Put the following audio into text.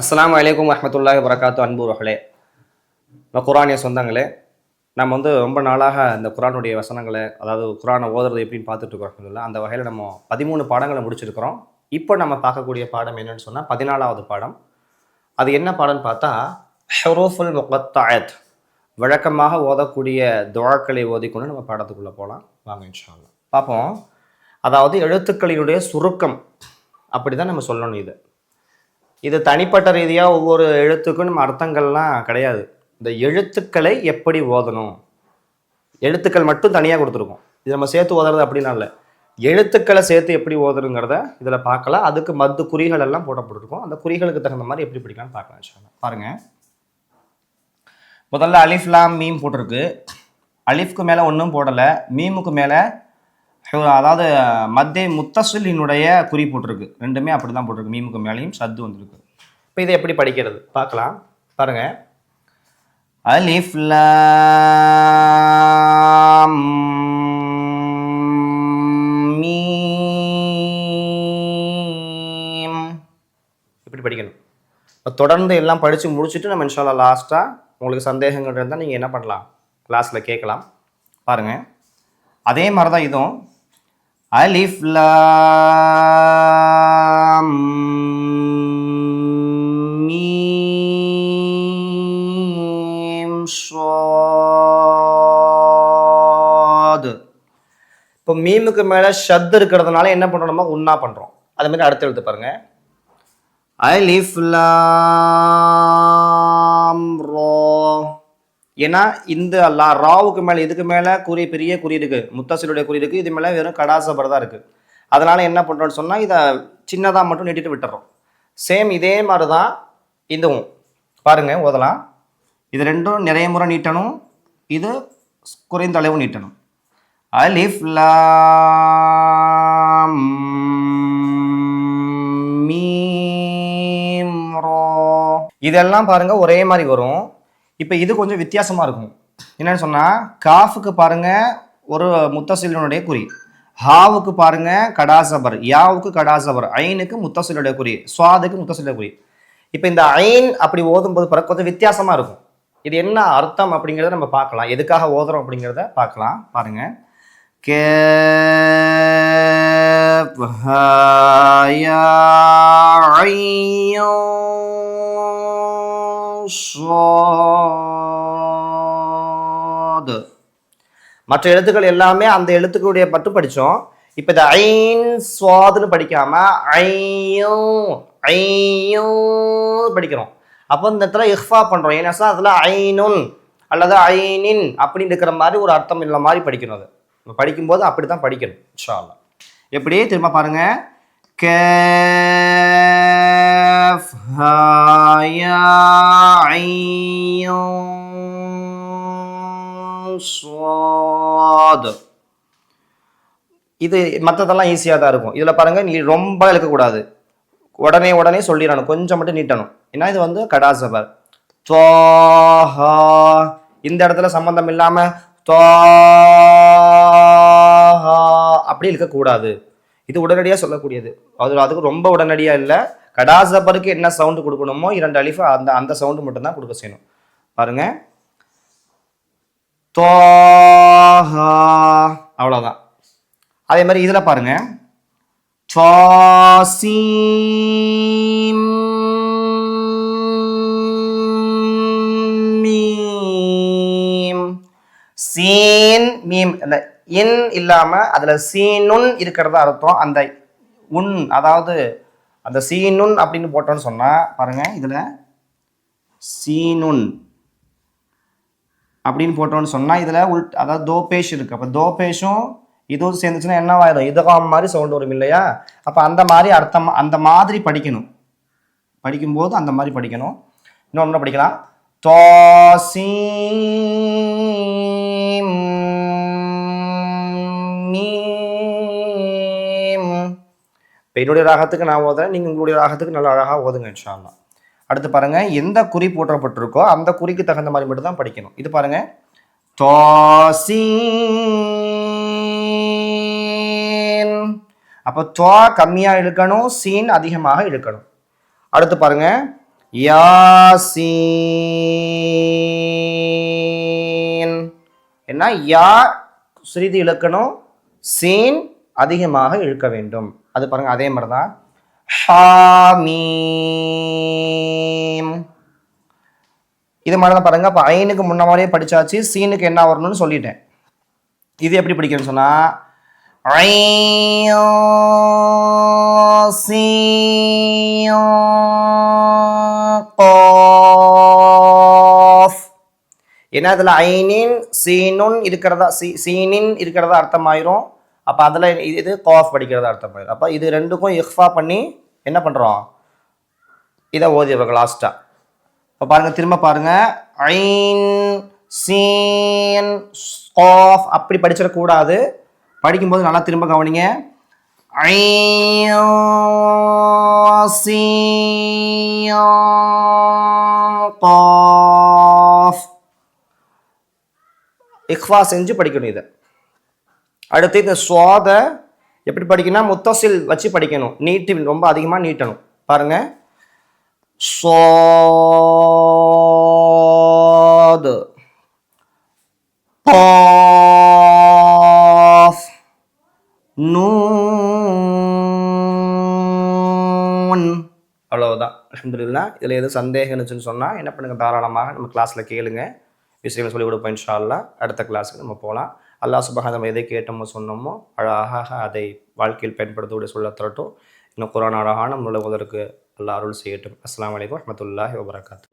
அஸ்லாம் வலைக்கம் வரஹ்மத்துல்லாஹி வரகாத்து அன்புறர்களே நம்ம குரானிய சொந்தங்களே நம்ம வந்து ரொம்ப நாளாக இந்த குரானுடைய வசனங்களை அதாவது குரானை ஓதுறது எப்படின்னு பார்த்துட்டு இருக்கோம் அந்த வகையில் நம்ம பதிமூணு பாடங்களை முடிச்சிருக்கிறோம். இப்போ நம்ம பார்க்கக்கூடிய பாடம் என்னன்னு சொன்னால் பதினாலாவது பாடம். அது என்ன பாடம்னு பார்த்தா ஹெரோஃபுல் முகத்தாயத் வழக்கமாக ஓதக்கூடிய துவாக்களை ஓதிக்கொண்டு நம்ம பாடத்துக்குள்ளே போகலாம் வாங்க இன்ஷா பார்ப்போம். அதாவது எழுத்துக்களினுடைய சுருக்கம் அப்படி தான் நம்ம சொல்லணும் இது. இது தனிப்பட்ட ரீதியாக ஒவ்வொரு எழுத்துக்கும் நம்ம அர்த்தங்கள்லாம் கிடையாது. இந்த எழுத்துக்களை எப்படி ஓதணும்? எழுத்துக்கள் மட்டும் தனியாக கொடுத்துருக்கோம். இது நம்ம சேர்த்து ஓதுறது அப்படின்னா இல்லை. எழுத்துக்களை சேர்த்து எப்படி ஓதுறங்கிறத இதில் பார்க்கலாம். அதுக்கு மத்து குறிகள் எல்லாம் போடப்பட்டிருக்கும். அந்த குறிகளுக்கு தகுந்த மாதிரி எப்படி பிடிக்கலாம்னு பார்க்கலாம் பாருங்கள் பாருங்க. முதல்ல அலிஃப்லாம் மீம் போட்டிருக்கு. அலிஃப்க்கு மேலே ஒன்றும் போடலை. மீமுக்கு மேலே அதாவது மத்திய முத்தசிலினுடைய குறி போட்டிருக்கு. ரெண்டுமே அப்படி தான் போட்டிருக்கு. மீமுக்கு மேலேயும் சத்து வந்திருக்கு. இப்போ இதை எப்படி படிக்கிறது? பார்க்கலாம். பாருங்க. அலிஃப் லாம் மீம். இப்படி படிக்கணும்? இப்போ தொடர்ந்து எல்லாம் படித்து முடிச்சுட்டு நம்ம இன்ஷால்லா லாஸ்ட்டாக உங்களுக்கு சந்தேகங்கள் இருந்தால் நீங்கள் என்ன பண்ணலாம்? கிளாஸில் கேட்கலாம். பாருங்கள் அதே மாதிரி தான் இதுவும். அலிஃப் லாம் மீம் ஷாத். இப்போ மீமுக்கு மேலே ஷத் இருக்கிறதுனால என்ன பண்ணுறோம் நம்ம? உன்னா பண்ணுறோம் அதுமாரி மாதிரி அடுத்து எழுத்து பாருங்க. அலிஃப் லாம் ரா ஏன்னா இந்த லா ராவுக்கு மேலே இதுக்கு மேலே குறி பெரிய குறி இருக்குது முத்தசிலுடைய குறி இருக்குது இது மேலே வெறும் கடாசபர் தான் இருக்கு. அதனால என்ன பண்ணுறோம்னு சொன்னால் இதை சின்னதாக மட்டும் நீட்டிட்டு விட்டுறோம். சேம் இதே மாதிரி தான் இதுவும். பாருங்க ஓதலாம். இது ரெண்டும் நிறைய முறை நீட்டணும். இது குறைந்த அளவு நீட்டணும். அலிஃப் லாம் மீம் ரா. இதெல்லாம் பாருங்க ஒரே மாதிரி வரும். இப்போ இது கொஞ்சம் வித்தியாசமாக இருக்கும். என்னென்னு சொன்னால் காஃபுக்கு பாருங்கள் ஒரு முத்தசிலனுடைய குறி. ஹாவுக்கு பாருங்கள் கடாசபர். யாவுக்கு கடாசபர்? ஐனுக்கு முத்தசிலுடைய குறி. சுவாதுக்கு முத்தசிலுடைய குறி. இப்போ இந்த ஐன் அப்படி ஓதும்போது பிறகு கொஞ்சம் வித்தியாசமாக இருக்கும். இது என்ன அர்த்தம் அப்படிங்கிறத நம்ம பார்க்கலாம். எதுக்காக ஓதுறோம் அப்படிங்கிறத பார்க்கலாம். பாருங்க. கே ஸ்வா மற்ற எழுத்துக்கள் எல்லாமே அந்த எழுத்துக்களுடைய பட்டு படித்தோம். இப்போ இந்த ஐன் சுவாதுன்னு படிக்காம ஐயும் ஐயோ படிக்கிறோம். அப்போ இந்த இடத்துல இஹ்ஃபா பண்ணுறோம் ஏன்னா அதில் ஐனுன் அல்லது ஐனின் அப்படின்னு இருக்கிற மாதிரி ஒரு அர்த்தம் இல்லை மாதிரி படிக்கணும் அது. நம்ம படிக்கும்போது அப்படி தான் படிக்கணும் இன்ஷா எப்படி திரும்ப பாருங்க. கேஃப் ஹா யா ஐயும் இது மற்றதெல்லாம் ஈஸியாக தான் இருக்கும். இதில் பாருங்கள் நீ ரொம்ப இழுக்கக்கூடாது. உடனே உடனே சொல்லிடணும். கொஞ்சம் மட்டும் நீட்டணும். ஏன்னா இது வந்து கடாசபர் தோஹா இந்த இடத்துல சம்பந்தம் இல்லாமல் தோஹா அப்படி இருக்கக்கூடாது இது உடனடியாக சொல்லக்கூடியது. அது அதுக்கு ரொம்ப உடனடியாக இல்லை. கடாசபருக்கு என்ன சவுண்டு கொடுக்கணுமோ இரண்டு அலிஃபு அந்த அந்த சவுண்டு மட்டும்தான் கொடுக்க செய்யணும். பாருங்கள் துவாஹா. அவ்வளவுதான். அதே மாதிரி இதுல பாருங்க. சுவாசீம் மீம். Scene meme. அந்த இன் இல்லாம அதுல சீனுன் இருக்கிறதா அர்த்தம். அந்த உன் அதாவது அந்த சீனுன் அப்படின்னு போட்டோம்னு சொன்னா பாருங்க இதுல சீனுன். அப்படின்னு போட்டோம்னு சொன்னால் இதில் உள் அதாவது தோபேஷ் இருக்குது அப்போ தோபேஷும் இதுவும் சேர்ந்துச்சுன்னா என்னவாயிடும் இதகாம் மாதிரி சவுண்ட் வரும் இல்லையா? அப்போ அந்த மாதிரி அர்த்தம் அந்த மாதிரி படிக்கணும். படிக்கும்போது அந்த மாதிரி படிக்கணும். இன்னொன்று படிக்கலாம்? தோசி இப்போ என்னுடைய ராகத்துக்கு நான் ஓதுறேன். நீங்கள் உங்களுடைய ராகத்துக்கு நல்லா அழகாக ஓதுங்க இன்ஷா அடுத்து பாருங்கள் எந்த குறி போற்றப்பட்டிருக்கோ அந்த குறிக்கு தகுந்த மாதிரி மட்டும் தான் படிக்கணும். இது பாருங்கள் தோசீன் அப்போ துவா கம்மியாக இழுக்கணும் சீன் அதிகமாக இழுக்கணும். அடுத்து பாருங்க. யாசீன் என்ன? யா சிறிது இழுக்கணும் சீன் அதிகமாக இழுக்க வேண்டும். அது பாருங்க அதே மாதிரி தான் ஹாமீம் இது மாதிரி தான் பாருங்க. அப்போ ஐனுக்கு முன்ன மாதிரியே படித்தாச்சு சீனுக்கு என்ன வரணும்னு சொல்லிட்டேன். இது எப்படி படிக்கணும்னு சொன்னா கோஃப். ஏன்னா அதில் ஐனின் சீனுன் இருக்கிறதா சீ சீனின் இருக்கிறதா அர்த்தமாயிரும். அப்போ அதில் இது கோஃப் படிக்கிறதா அர்த்தமாயிரும். அப்போ இது ரெண்டுக்கும் இஃபா பண்ணி என்ன பண்ணுறோம் இதை ஓதியவங்க லாஸ்ட்டாக இப்போ பாருங்கள் திரும்ப பாருங்கள் ஐன் சீன் காஃப் அப்படி படிச்சிடக்கூடாது படிக்கும்போது நல்லா திரும்ப கவனிங்க. ஐயோ, இக்ஃபா செஞ்சு படிக்கணும் இதை. அடுத்து இந்த சுவாத எப்படி படிக்கணும் முத்தசில் வச்சு படிக்கணும். நீட்டு ரொம்ப அதிகமாக நீட்டணும். பாருங்கள் சோது. பாஃப். நூன். அவ்வளோதான் அலமதுல்லா இதில் எது சந்தேகம்னு இருந்துச்சுன்னு சொன்னால் என்ன பண்ணுங்கள் தாராளமாக நம்ம கிளாஸில் கேளுங்க. விஷயங்கள் சொல்லிக் கொடுப்போம் இன்ஷால்லாம் அடுத்த கிளாஸுக்கு நம்ம போகலாம் அல்லாஹ் சுபகா நம்ம எதை கேட்டோமோ சொன்னோமோ அழகாக அதை வாழ்க்கையில் பயன்படுத்தக்கூடிய சொல்ல தரட்டும். இன்னும் குரான் அழகான உலகுவதற்கு அல்லாஹ் அருள் செய்யட்டும். அஸ்லாம் வலைக்கம் வரமத்துல்லாஹி வபரகாத்து